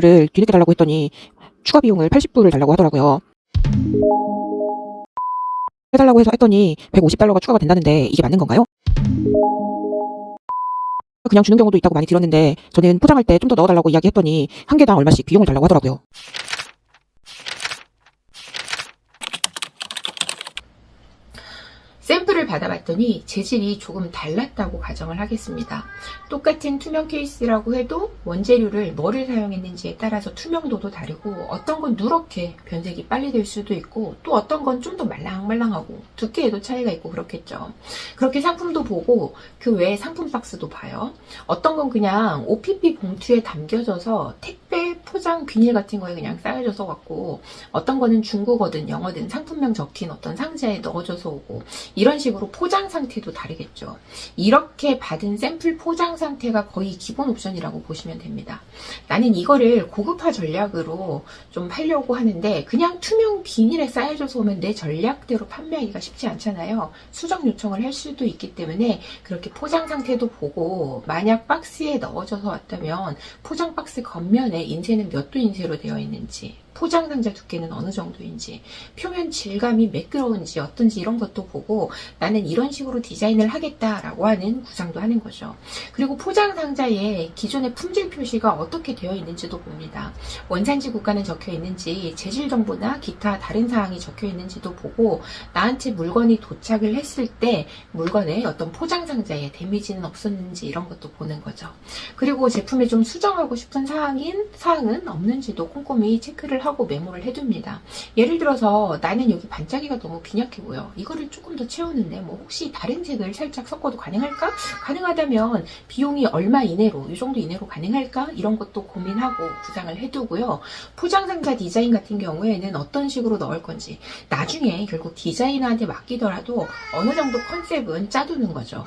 를 뒤늦게 달라고 했더니 추가 비용을 80불을 달라고 하더라고요. 해달라고 해서 했더니 150달러가 추가가 된다는데 이게 맞는 건가요? 그냥 주는 경우도 있다고 많이 들었는데 저는 포장할 때 좀 더 넣어달라고 이야기했더니 한 개당 얼마씩 비용을 달라고 하더라고요. 샘플을 받아봤더니 재질이 조금 달랐다고 가정을 하겠습니다. 똑같은 투명 케이스라고 해도 원재료를 뭐를 사용했는지에 따라서 투명도도 다르고 어떤 건 누렇게 변색이 빨리 될 수도 있고 또 어떤 건 좀 더 말랑말랑하고 두께에도 차이가 있고 그렇겠죠. 그렇게 상품도 보고 그 외에 상품 박스도 봐요. 어떤 건 그냥 OPP 봉투에 담겨져서 택배 포장 비닐 같은 거에 그냥 쌓여져서 왔고 어떤 거는 중국어든 영어든 상품명 적힌 어떤 상자에 넣어져서 오고 이런 식으로 포장 상태도 다르겠죠. 이렇게 받은 샘플 포장 상태가 거의 기본 옵션이라고 보시면 됩니다. 나는 이거를 고급화 전략으로 좀 팔려고 하는데 그냥 투명 비닐에 쌓여져서 오면 내 전략대로 판매하기가 쉽지 않잖아요. 수정 요청을 할 수도 있기 때문에 그렇게 포장 상태도 보고 만약 박스에 넣어져서 왔다면 포장 박스 겉면에 인쇄는 몇 도 인쇄로 되어 있는지 포장 상자 두께는 어느 정도인지 표면 질감이 매끄러운지 어떤지 이런 것도 보고 나는 이런 식으로 디자인을 하겠다라고 하는 구상도 하는 거죠. 그리고 포장 상자에 기존의 품질 표시가 어떻게 되어 있는지도 봅니다. 원산지 국가는 적혀 있는지 재질 정보나 기타 다른 사항이 적혀 있는지도 보고 나한테 물건이 도착을 했을 때 물건의 어떤 포장 상자에 데미지는 없었는지 이런 것도 보는 거죠. 그리고 제품에 좀 수정하고 싶은 사항인 사항은 없는지도 꼼꼼히 체크를 하고 메모를 해둡니다. 예를 들어서 나는 여기 반짝이가 너무 빈약해 보여. 이거를 조금 더 채우는데 뭐 혹시 다른 색을 살짝 섞어도 가능할까? 가능하다면 비용이 얼마 이내로 이 정도 이내로 가능할까? 이런 것도 고민하고 구상을 해두고요. 포장 상자 디자인 같은 경우에는 어떤 식으로 넣을 건지 나중에 결국 디자이너한테 맡기더라도 어느 정도 컨셉은 짜두는 거죠.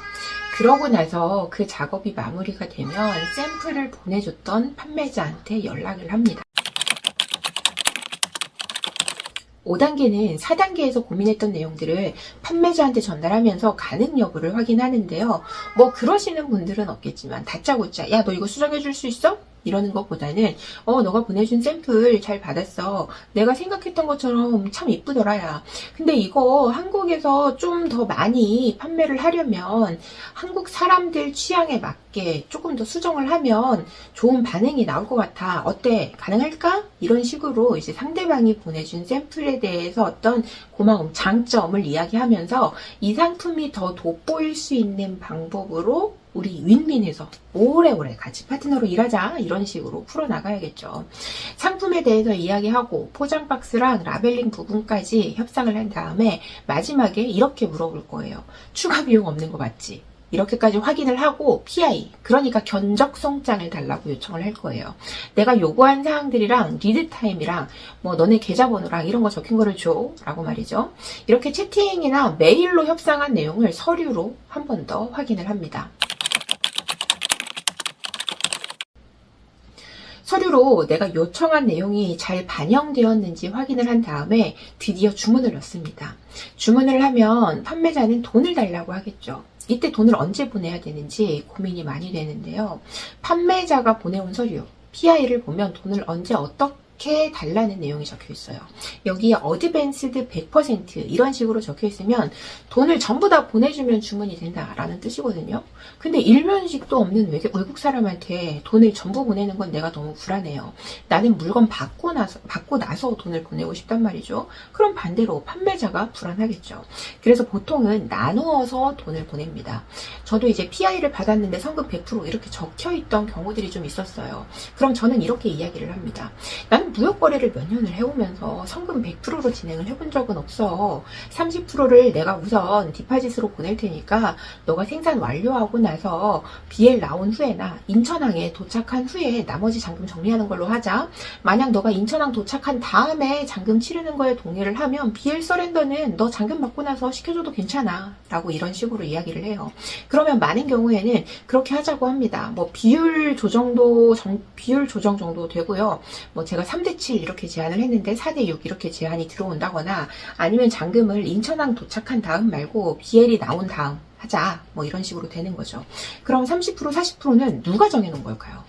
그러고 나서 그 작업이 마무리가 되면 샘플을 보내줬던 판매자한테 연락을 합니다. 5단계는 4단계에서 고민했던 내용들을 판매자한테 전달하면서 가능 여부를 확인하는데요. 뭐 그러시는 분들은 없겠지만 다짜고짜 야 너 이거 수정해 줄 수 있어? 이러는 것보다는 어 너가 보내준 샘플 잘 받았어. 내가 생각했던 것처럼 참 이쁘더라 야. 근데 이거 한국에서 좀 더 많이 판매를 하려면 한국 사람들 취향에 맞게 조금 더 수정을 하면 좋은 반응이 나올 것 같아. 어때? 가능할까? 이런 식으로 이제 상대방이 보내준 샘플에 대해서 어떤 고마움 장점을 이야기하면서 이 상품이 더 돋보일 수 있는 방법으로 우리 윈윈해서 오래오래 같이 파트너로 일하자 이런 식으로 풀어나가야겠죠. 상품에 대해서 이야기하고 포장 박스랑 라벨링 부분까지 협상을 한 다음에 마지막에 이렇게 물어볼 거예요. 추가 비용 없는 거 맞지? 이렇게까지 확인을 하고 PI, 그러니까 견적송장을 달라고 요청을 할 거예요. 내가 요구한 사항들이랑 리드 타임이랑 뭐 너네 계좌번호랑 이런 거 적힌 거를 줘 라고 말이죠. 이렇게 채팅이나 메일로 협상한 내용을 서류로 한 번 더 확인을 합니다. 서류로 내가 요청한 내용이 잘 반영되었는지 확인을 한 다음에 드디어 주문을 넣습니다. 주문을 하면 판매자는 돈을 달라고 하겠죠. 이때 돈을 언제 보내야 되는지 고민이 많이 되는데요. 판매자가 보내온 서류, PI를 보면 돈을 언제 어떻게 달라는 내용이 적혀 있어요. 여기에 어드밴스드 100% 이런 식으로 적혀 있으면 돈을 전부 다 보내주면 주문이 된다라는 뜻이거든요. 근데 일면식도 없는 외국, 사람한테 돈을 전부 보내는 건 내가 너무 불안해요. 나는 물건 받고 나서, 받고 나서 돈을 보내고 싶단 말이죠. 그럼 반대로 판매자가 불안하겠죠. 그래서 보통은 나누어서 돈을 보냅니다. 저도 이제 PI를 받았는데 성금 100% 이렇게 적혀 있던 경우들이 좀 있었어요. 그럼 저는 이렇게 이야기를 합니다. 나는 무역 거래를 몇 년을 해오면서 성금 100%로 진행을 해본 적은 없어. 30%를 내가 우선 디파짓으로 보낼 테니까 너가 생산 완료하고 나서 BL 나온 후에나 인천항에 도착한 후에 나머지 잔금 정리하는 걸로 하자. 만약 너가 인천항 도착한 다음에 잔금 치르는 거에 동의를 하면 BL 서렌더는 너 잔금 받고 나서 시켜줘도 괜찮아. 라고 이런 식으로 이야기를 해요. 그러면 많은 경우에는 그렇게 하자고 합니다. 뭐 비율 조정도 정, 비율 조정 정도 되고요. 뭐 제가 3대 7 이렇게 제안을 했는데 4대 6 이렇게 제안이 들어온다거나 아니면 잔금을 인천항 도착한 다음 말고 BL이 나온 다음 하자 뭐 이런 식으로 되는 거죠. 그럼 30% 40%는 누가 정해놓은 걸까요?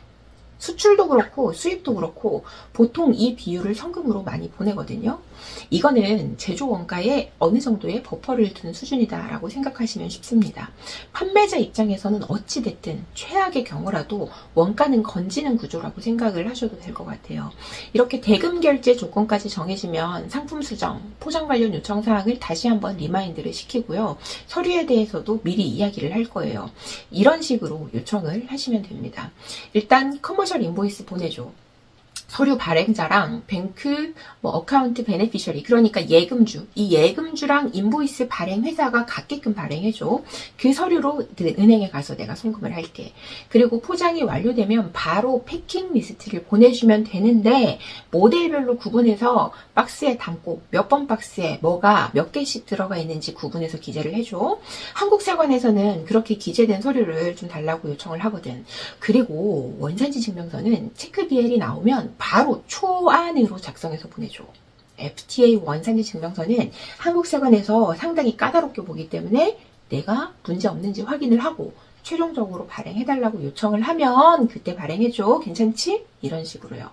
수출도 그렇고 수입도 그렇고 보통 이 비율을 성금으로 많이 보내거든요. 이거는 제조 원가에 어느 정도의 버퍼를 둔 수준이다라고 생각하시면 쉽습니다. 판매자 입장에서는 어찌됐든 최악의 경우라도 원가는 건지는 구조라고 생각을 하셔도 될 것 같아요. 이렇게 대금 결제 조건까지 정해지면 상품 수정, 포장 관련 요청 사항을 다시 한번 리마인드를 시키고요. 서류에 대해서도 미리 이야기를 할 거예요. 이런 식으로 요청을 하시면 됩니다. 일단 커머 셜 인보이스 보내줘. 서류 발행자랑 뱅크 뭐 어카운트 베네피셔리 그러니까 예금주. 이 예금주랑 인보이스 발행 회사가 같게끔 발행해줘. 그 서류로 그 은행에 가서 내가 송금을 할게. 그리고 포장이 완료되면 바로 패킹 리스트를 보내주면 되는데 모델별로 구분해서 박스에 담고 몇 번 박스에 뭐가 몇 개씩 들어가 있는지 구분해서 기재를 해줘. 한국세관에서는 그렇게 기재된 서류를 좀 달라고 요청을 하거든. 그리고 원산지 증명서는 체크 BL이 나오면 바로 초안으로 작성해서 보내줘. FTA 원산지 증명서는 한국세관에서 상당히 까다롭게 보기 때문에 내가 문제 없는지 확인을 하고 최종적으로 발행해달라고 요청을 하면 그때 발행해줘. 괜찮지? 이런 식으로요.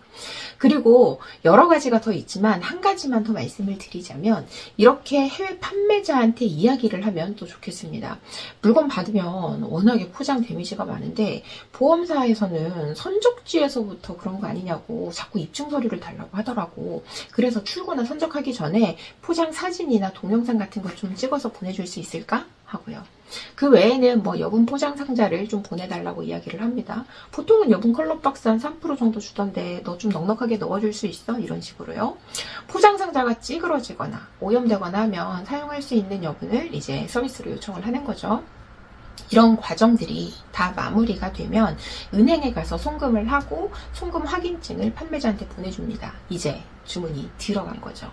그리고 여러 가지가 더 있지만 한 가지만 더 말씀을 드리자면 이렇게 해외 판매자한테 이야기를 하면 또 좋겠습니다. 물건 받으면 워낙에 포장 데미지가 많은데 보험사에서는 선적지에서부터 그런 거 아니냐고 자꾸 입증 서류를 달라고 하더라고. 그래서 출고나 선적하기 전에 포장 사진이나 동영상 같은 거 좀 찍어서 보내줄 수 있을까? 하고요. 그 외에는 뭐 여분 포장 상자를 좀 보내달라고 이야기를 합니다. 보통은 여분 컬러 박스 한 3% 정도 주던데 너 좀 넉넉하게 넣어줄 수 있어? 이런 식으로요. 포장 상자가 찌그러지거나 오염되거나 하면 사용할 수 있는 여분을 이제 서비스로 요청을 하는 거죠. 이런 과정들이 다 마무리가 되면 은행에 가서 송금을 하고 송금 확인증을 판매자한테 보내줍니다. 이제 주문이 들어간 거죠.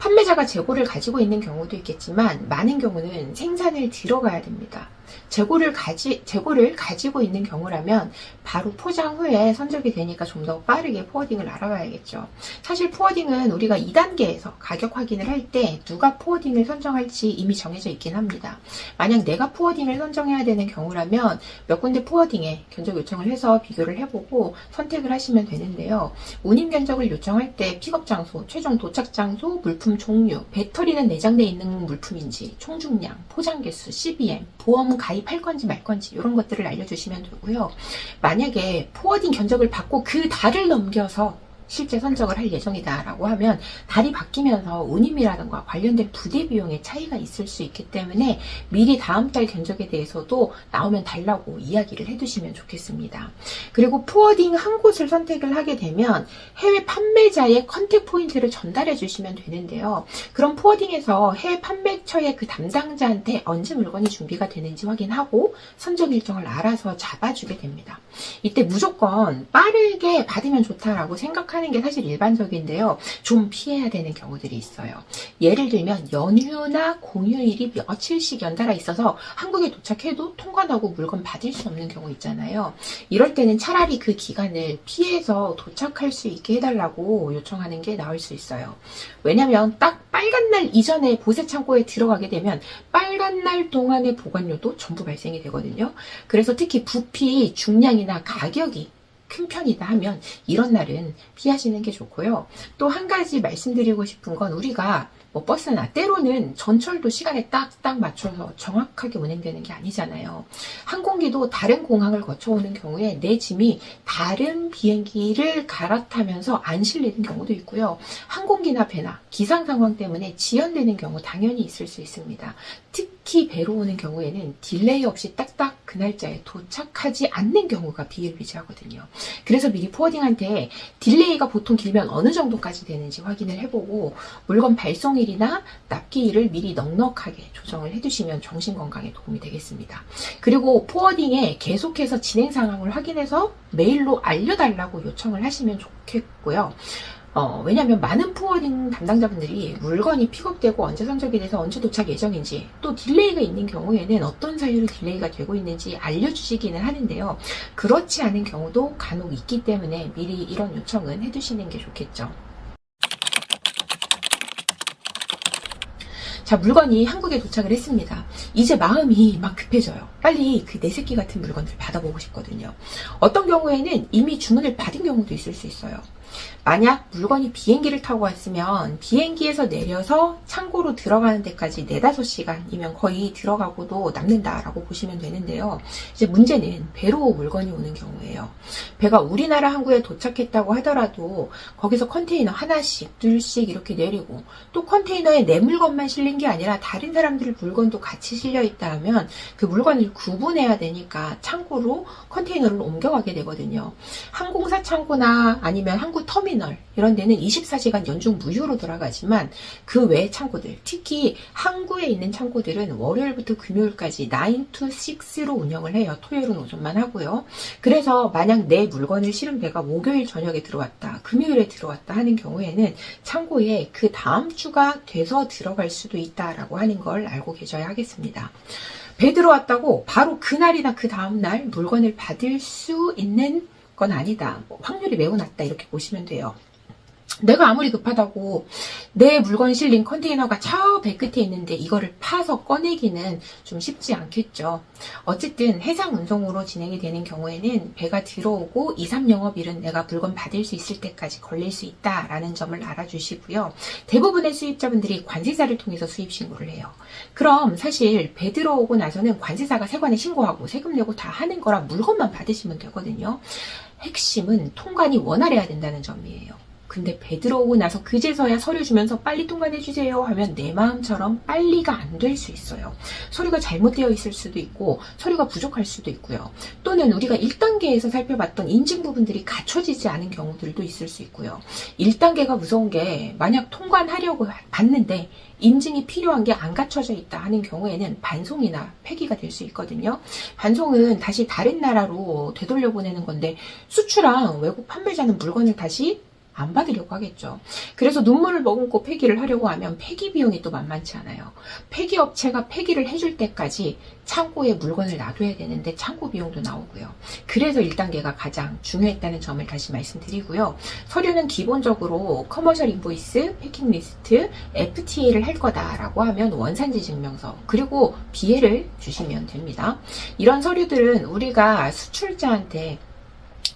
판매자가 재고를 가지고 있는 경우도 있겠지만 많은 경우는 생산을 들어가야 됩니다. 재고를 가지 재고를 가지고 있는 경우라면 바로 포장 후에 선적이 되니까 좀 더 빠르게 포워딩을 알아봐야겠죠. 사실 포워딩은 우리가 2단계에서 가격 확인을 할 때 누가 포워딩을 선정할지 이미 정해져 있긴 합니다. 만약 내가 포워딩을 선정해야 되는 경우라면 몇 군데 포워딩에 견적 요청을 해서 비교를 해보고 선택을 하시면 되는데요. 운임 견적을 요청할 때 픽업 장소, 최종 도착 장소, 물품 종류, 배터리는 내장돼 있는 물품인지, 총중량, 포장 개수, CBM, 보험 가입 할 건지 말 건지 이런 것들을 알려주시면 되고요. 만약에 포워딩 견적을 받고 그 달을 넘겨서 실제 선적을 할 예정이다라고 하면 달이 바뀌면서 운임이라든가 관련된 부대 비용의 차이가 있을 수 있기 때문에 미리 다음 달 견적에 대해서도 나오면 달라고 이야기를 해두시면 좋겠습니다. 그리고 포워딩 한 곳을 선택을 하게 되면 해외 판매자의 컨택 포인트를 전달해 주시면 되는데요. 그럼 포워딩에서 해외 판매처의 그 담당자한테 언제 물건이 준비가 되는지 확인하고 선적 일정을 알아서 잡아주게 됩니다. 이때 무조건 빠르게 받으면 좋다라고 생각하 는 게 사실 일반적인데요. 좀 피해야 되는 경우들이 있어요. 예를 들면 연휴나 공휴일이 며칠씩 연달아 있어서 한국에 도착해도 통관하고 물건 받을 수 없는 경우 있잖아요. 이럴 때는 차라리 그 기간을 피해서 도착할 수 있게 해달라고 요청하는 게 나을 수 있어요. 왜냐면 딱 빨간 날 이전에 보세 창고에 들어가게 되면 빨간 날 동안의 보관료도 전부 발생이 되거든요. 그래서 특히 부피, 중량이나 가격이 큰 편이다 하면 이런 날은 피하시는 게 좋고요. 또 한 가지 말씀드리고 싶은 건 우리가 뭐 버스나 때로는 전철도 시간에 딱딱 맞춰서 정확하게 운행되는 게 아니잖아요. 항공기도 다른 공항을 거쳐오는 경우에 내 짐이 다른 비행기를 갈아타면서 안 실리는 경우도 있고요. 항공기나 배나 기상 상황 때문에 지연되는 경우 당연히 있을 수 있습니다. 특히 배로 오는 경우에는 딜레이 없이 딱딱 그 날짜에 도착하지 않는 경우가 비일비재하거든요. 그래서 미리 포워딩한테 딜레이가 보통 길면 어느 정도까지 되는지 확인을 해보고 물건 발송일이나 납기일을 미리 넉넉하게 조정을 해두시면 정신 건강에 도움이 되겠습니다. 그리고 포워딩에 계속해서 진행 상황을 확인해서 메일로 알려달라고 요청을 하시면 좋겠고요. 어, 왜냐면 많은 포워딩 담당자분들이 물건이 픽업되고 언제 선적이 돼서 언제 도착 예정인지 또 딜레이가 있는 경우에는 어떤 사유로 딜레이가 되고 있는지 알려주시기는 하는데요. 그렇지 않은 경우도 간혹 있기 때문에 미리 이런 요청은 해두시는 게 좋겠죠. 자, 물건이 한국에 도착을 했습니다. 이제 마음이 막 급해져요. 빨리 그 내 새끼 같은 물건들 받아보고 싶거든요. 어떤 경우에는 이미 주문을 받은 경우도 있을 수 있어요. 만약 물건이 비행기를 타고 왔으면 비행기에서 내려서 창고로 들어가는 데까지 4, 5시간이면 거의 들어가고도 남는다라고 보시면 되는데요. 이제 문제는 배로 물건이 오는 경우예요. 배가 우리나라 항구에 도착했다고 하더라도 거기서 컨테이너 하나씩, 둘씩 이렇게 내리고 또 컨테이너에 내 물건만 실린 게 아니라 다른 사람들 물건도 같이 실려 있다 하면 그 물건을 구분해야 되니까 창고로 컨테이너를 옮겨가게 되거든요. 항공사 창고나 아니면 항구 터미널 이런 데는 24시간 연중 무휴로 돌아가지만 그 외 창고들 특히 항구에 있는 창고들은 월요일부터 금요일까지 9 to 6로 운영을 해요. 토요일은 오전만 하고요. 그래서 만약 내 물건을 실은 배가 목요일 저녁에 들어왔다, 금요일에 들어왔다 하는 경우에는 창고에 그 다음 주가 돼서 들어갈 수도 있다라고 하는 걸 알고 계셔야 하겠습니다. 배 들어왔다고 바로 그날이나 그 다음날 물건을 받을 수 있는 건 아니다. 뭐 확률이 매우 낮다 이렇게 보시면 돼요. 내가 아무리 급하다고 내 물건 실린 컨테이너가 저 배 끝에 있는데 이거를 파서 꺼내기는 좀 쉽지 않겠죠. 어쨌든 해상 운송으로 진행이 되는 경우에는 배가 들어오고 2, 3영업일은 내가 물건 받을 수 있을 때까지 걸릴 수 있다라는 점을 알아주시고요. 대부분의 수입자분들이 관세사를 통해서 수입 신고를 해요. 그럼 사실 배 들어오고 나서는 관세사가 세관에 신고하고 세금 내고 다 하는 거라 물건만 받으시면 되거든요. 핵심은 통관이 원활해야 된다는 점이에요. 근데 배 들어오고 나서 그제서야 서류 주면서 빨리 통관해 주세요 하면 내 마음처럼 빨리가 안 될 수 있어요. 서류가 잘못되어 있을 수도 있고 서류가 부족할 수도 있고요. 또는 우리가 1단계에서 살펴봤던 인증 부분들이 갖춰지지 않은 경우들도 있을 수 있고요. 1단계가 무서운 게 만약 통관하려고 봤는데 인증이 필요한 게 안 갖춰져 있다 하는 경우에는 반송이나 폐기가 될 수 있거든요. 반송은 다시 다른 나라로 되돌려 보내는 건데 수출한 외국 판매자는 물건을 다시 안 받으려고 하겠죠. 그래서 눈물을 머금고 폐기를 하려고 하면 폐기 비용이 또 만만치 않아요. 폐기 업체가 폐기를 해줄 때까지 창고에 물건을 놔둬야 되는데 창고 비용도 나오고요. 그래서 1단계가 가장 중요했다는 점을 다시 말씀드리고요. 서류는 기본적으로 커머셜 인보이스, 패킹 리스트, FTA를 할 거다라고 하면 원산지 증명서, 그리고 비해를 주시면 됩니다. 이런 서류들은 우리가 수출자한테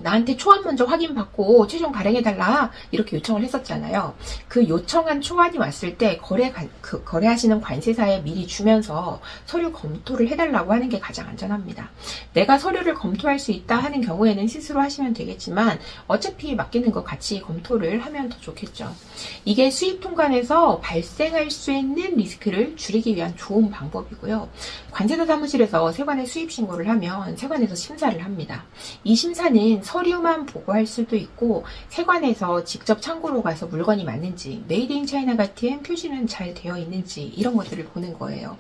나한테 초안 먼저 확인받고 최종 발행해달라 이렇게 요청을 했었잖아요. 그 요청한 초안이 왔을 때 거래 관- 그 거래하시는 관세사에 미리 주면서 서류 검토를 해달라고 하는 게 가장 안전합니다. 내가 서류를 검토할 수 있다 하는 경우에는 스스로 하시면 되겠지만 어차피 맡기는 거 같이 검토를 하면 더 좋겠죠. 이게 수입 통관에서 발생할 수 있는 리스크를 줄이기 위한 좋은 방법이고요. 관세사 사무실에서 세관에 수입 신고를 하면 세관에서 심사를 합니다. 이 심사는 서류만 보고할 수도 있고 세관에서 직접 창고로 가서 물건이 맞는지 메이드 인 차이나 같은 표시는 잘 되어 있는지 이런 것들을 보는 거예요.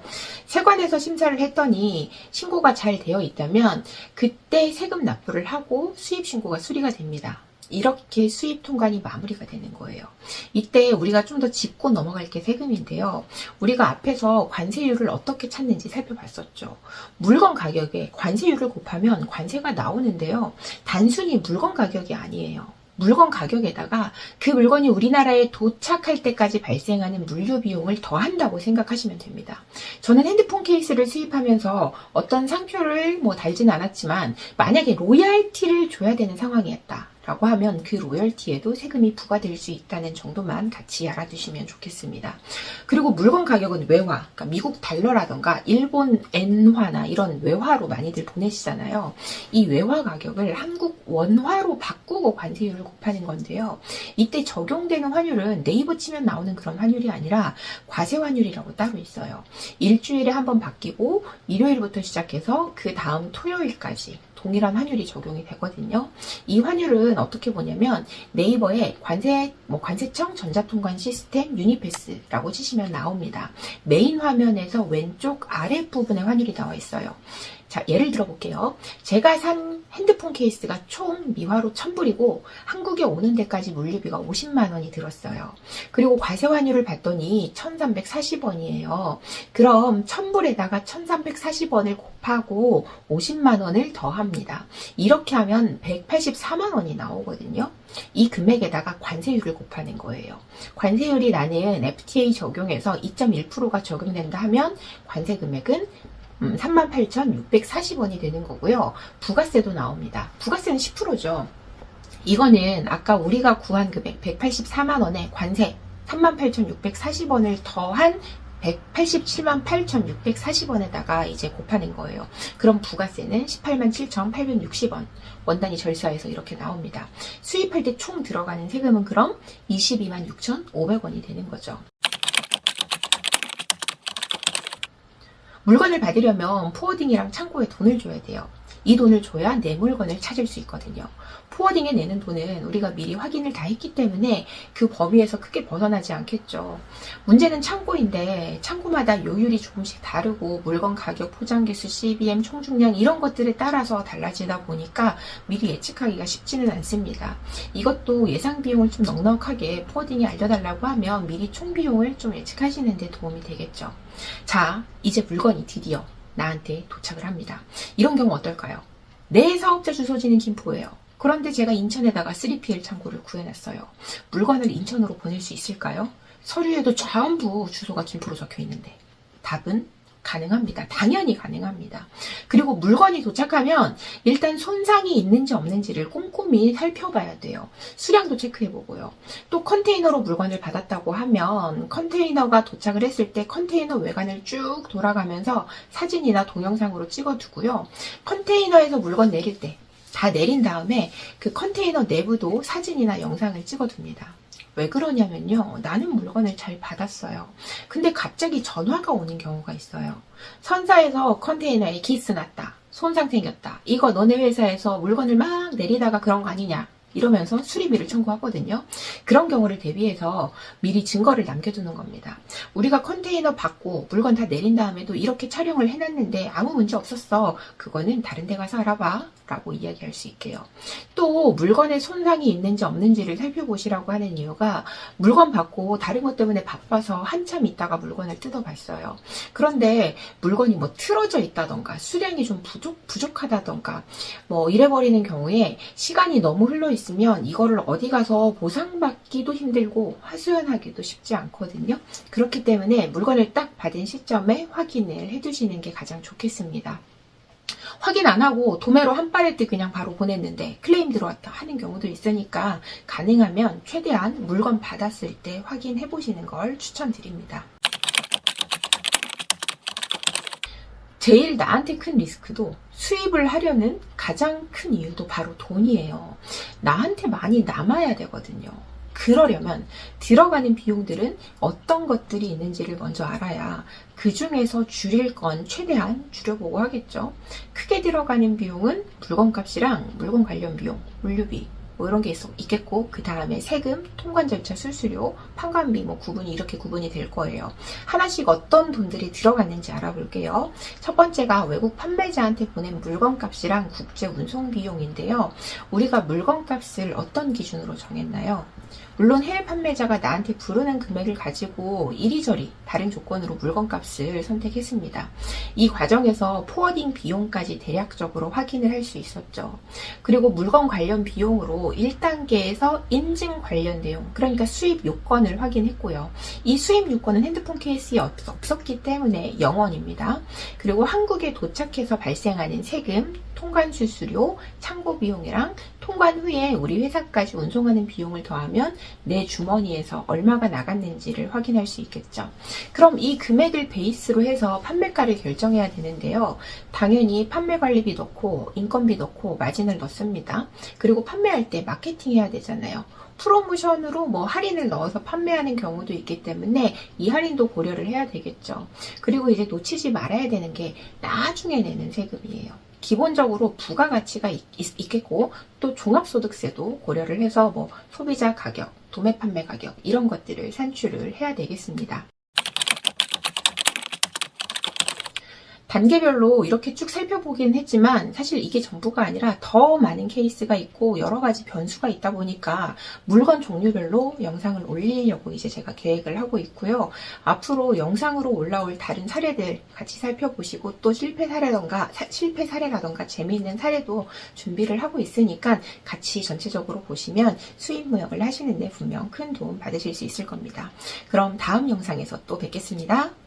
세관에서 심사를 했더니 신고가 잘 되어 있다면 그때 세금 납부를 하고 수입 신고가 수리가 됩니다. 이렇게 수입 통관이 마무리가 되는 거예요. 이때 우리가 좀 더 짚고 넘어갈 게 세금인데요. 우리가 앞에서 관세율을 어떻게 찾는지 살펴봤었죠. 물건 가격에 관세율을 곱하면 관세가 나오는데요. 단순히 물건 가격이 아니에요. 물건 가격에다가 그 물건이 우리나라에 도착할 때까지 발생하는 물류 비용을 더한다고 생각하시면 됩니다. 저는 핸드폰 케이스를 수입하면서 어떤 상표를 뭐 달진 않았지만 만약에 로얄티를 줘야 되는 상황이었다. 라고 하면 그 로열티에도 세금이 부과될 수 있다는 정도만 같이 알아두시면 좋겠습니다. 그리고 물건 가격은 외화, 그러니까 미국 달러라던가 일본 엔화나 이런 외화로 많이들 보내시잖아요. 이 외화 가격을 한국 원화로 바꾸고 관세율을 곱하는 건데요. 이때 적용되는 환율은 네이버 치면 나오는 그런 환율이 아니라 과세 환율이라고 따로 있어요. 일주일에 한 번 바뀌고 일요일부터 시작해서 그 다음 토요일까지 동일한 환율이 적용이 되거든요. 이 환율은 어떻게 보냐면 네이버에 관세 뭐 관세청 전자통관 시스템 유니패스라고 치시면 나옵니다. 메인 화면에서 왼쪽 아래 부분에 환율이 나와 있어요. 자, 예를 들어 볼게요. 제가 산 핸드폰 케이스가 총 미화로 1000불이고 한국에 오는 데까지 물류비가 50만 원이 들었어요. 그리고 과세 환율을 봤더니 1340원이에요. 그럼 1000불에다가 1340원을 곱하고 50만 원을 더합니다. 이렇게 하면 184만 원이 나오거든요. 이 금액에다가 관세율을 곱하는 거예요. 관세율이 나는 FTA 적용해서 2.1%가 적용된다 하면 관세 금액은 음, 38,640원이 되는 거고요. 부가세도 나옵니다. 부가세는 10%죠. 이거는 아까 우리가 구한 금액 184만 원에 관세 38,640원을 더한 187만 8,640원에다가 이제 곱하는 거예요. 그럼 부가세는 18만 7,860원. 원단위 절세해서 이렇게 나옵니다. 수입할 때 총 들어가는 세금은 그럼 22만 6,500원이 되는 거죠. 물건을 받으려면 포워딩이랑 창고에 돈을 줘야 돼요. 이 돈을 줘야 내 물건을 찾을 수 있거든요. 포워딩에 내는 돈은 우리가 미리 확인을 다 했기 때문에 그 범위에서 크게 벗어나지 않겠죠. 문제는 창고인데 창고마다 요율이 조금씩 다르고 물건 가격, 포장 개수, CBM, 총중량 이런 것들에 따라서 달라지다 보니까 미리 예측하기가 쉽지는 않습니다. 이것도 예상 비용을 좀 넉넉하게 포워딩이 알려달라고 하면 미리 총 비용을 좀 예측하시는 데 도움이 되겠죠. 자, 이제 물건이 드디어 나한테 도착을 합니다. 이런 경우 어떨까요? 내 사업자 주소지는 김포예요. 그런데 제가 인천에다가 3PL 창고를 구해놨어요. 물건을 인천으로 보낼 수 있을까요? 서류에도 전부 주소가 김포로 적혀 있는데 답은 가능합니다. 당연히 가능합니다. 그리고 물건이 도착하면 일단 손상이 있는지 없는지를 꼼꼼히 살펴봐야 돼요. 수량도 체크해보고요. 또 컨테이너로 물건을 받았다고 하면 컨테이너가 도착을 했을 때 컨테이너 외관을 쭉 돌아가면서 사진이나 동영상으로 찍어두고요. 컨테이너에서 물건 내릴 때 다 내린 다음에 그 컨테이너 내부도 사진이나 영상을 찍어둡니다. 왜 그러냐면요. 나는 물건을 잘 받았어요. 근데 갑자기 전화가 오는 경우가 있어요. 선사에서 컨테이너에 기스 났다. 손상 생겼다. 이거 너네 회사에서 물건을 막 내리다가 그런 거 아니냐. 이러면서 수리비를 청구하거든요. 그런 경우를 대비해서 미리 증거를 남겨두는 겁니다. 우리가 컨테이너 받고 물건 다 내린 다음에도 이렇게 촬영을 해놨는데 아무 문제 없었어. 그거는 다른 데 가서 알아봐. 라고 이야기할 수 있게요. 또 물건에 손상이 있는지 없는지를 살펴보시라고 하는 이유가 물건 받고 다른 것 때문에 바빠서 한참 있다가 물건을 뜯어봤어요. 그런데 물건이 뭐 틀어져 있다던가 수량이 좀 부족, 부족하다던가 뭐 이래버리는 경우에 시간이 너무 흘러 있으면 이거를 어디 가서 보상받기도 힘들고 하소연하기도 쉽지 않거든요. 그렇기 때문에 물건을 딱 받은 시점에 확인을 해두시는 게 가장 좋겠습니다. 확인 안 하고 도매로 한 팔레트 그냥 바로 보냈는데 클레임 들어왔다 하는 경우도 있으니까 가능하면 최대한 물건 받았을 때 확인해 보시는 걸 추천드립니다. 제일 나한테 큰 리스크도 수입을 하려는 가장 큰 이유도 바로 돈이에요. 나한테 많이 남아야 되거든요. 그러려면 들어가는 비용들은 어떤 것들이 있는지를 먼저 알아야 그 중에서 줄일 건 최대한 줄여보고 하겠죠. 크게 들어가는 비용은 물건값이랑 물건 관련 비용, 물류비, 뭐 이런 게 있, 있겠고 그 다음에 세금, 통관 절차 수수료, 판관비 뭐 구분이 이렇게 구분이 될 거예요. 하나씩 어떤 돈들이 들어갔는지 알아볼게요. 첫 번째가 외국 판매자한테 보낸 물건값이랑 국제 운송 비용인데요. 우리가 물건값을 어떤 기준으로 정했나요? 물론 해외 판매자가 나한테 부르는 금액을 가지고 이리저리 다른 조건으로 물건값을 선택했습니다. 이 과정에서 포워딩 비용까지 대략적으로 확인을 할 수 있었죠. 그리고 물건 관련 비용으로 1단계에서 인증 관련 내용, 그러니까 수입 요건을 확인했고요. 이 수입 요건은 핸드폰 케이스에 없- 없었기 때문에 영원입니다. 그리고 한국에 도착해서 발생하는 세금, 통관 수수료, 창고 비용이랑 통관 후에 우리 회사까지 운송하는 비용을 더하면 내 주머니에서 얼마가 나갔는지를 확인할 수 있겠죠. 그럼 이 금액을 베이스로 해서 판매가를 결정해야 되는데요. 당연히 판매 관리비 넣고 인건비 넣고 마진을 넣습니다. 그리고 판매할 때 마케팅 해야 되잖아요. 프로모션으로 뭐 할인을 넣어서 판매하는 경우도 있기 때문에 이 할인도 고려를 해야 되겠죠. 그리고 이제 놓치지 말아야 되는 게 나중에 내는 세금이에요. 기본적으로 부가가치가 있, 겠고또 종합소득세도 고려를 해서 뭐 소비자 가격, 도매 판매 가격 이런 것들을 산출을 해야 되겠습니다. 단계별로 이렇게 쭉 살펴보긴 했지만 사실 이게 전부가 아니라 더 많은 케이스가 있고 여러 가지 변수가 있다 보니까 물건 종류별로 영상을 올리려고 이제 제가 계획을 하고 있고요. 앞으로 영상으로 올라올 다른 사례들 같이 살펴보시고 또 실패 사례던가 사- 실패 사례라던가 재미있는 사례도 준비를 하고 있으니까 같이 전체적으로 보시면 수입 무역을 하시는데 분명 큰 도움 받으실 수 있을 겁니다. 그럼 다음 영상에서 또 뵙겠습니다.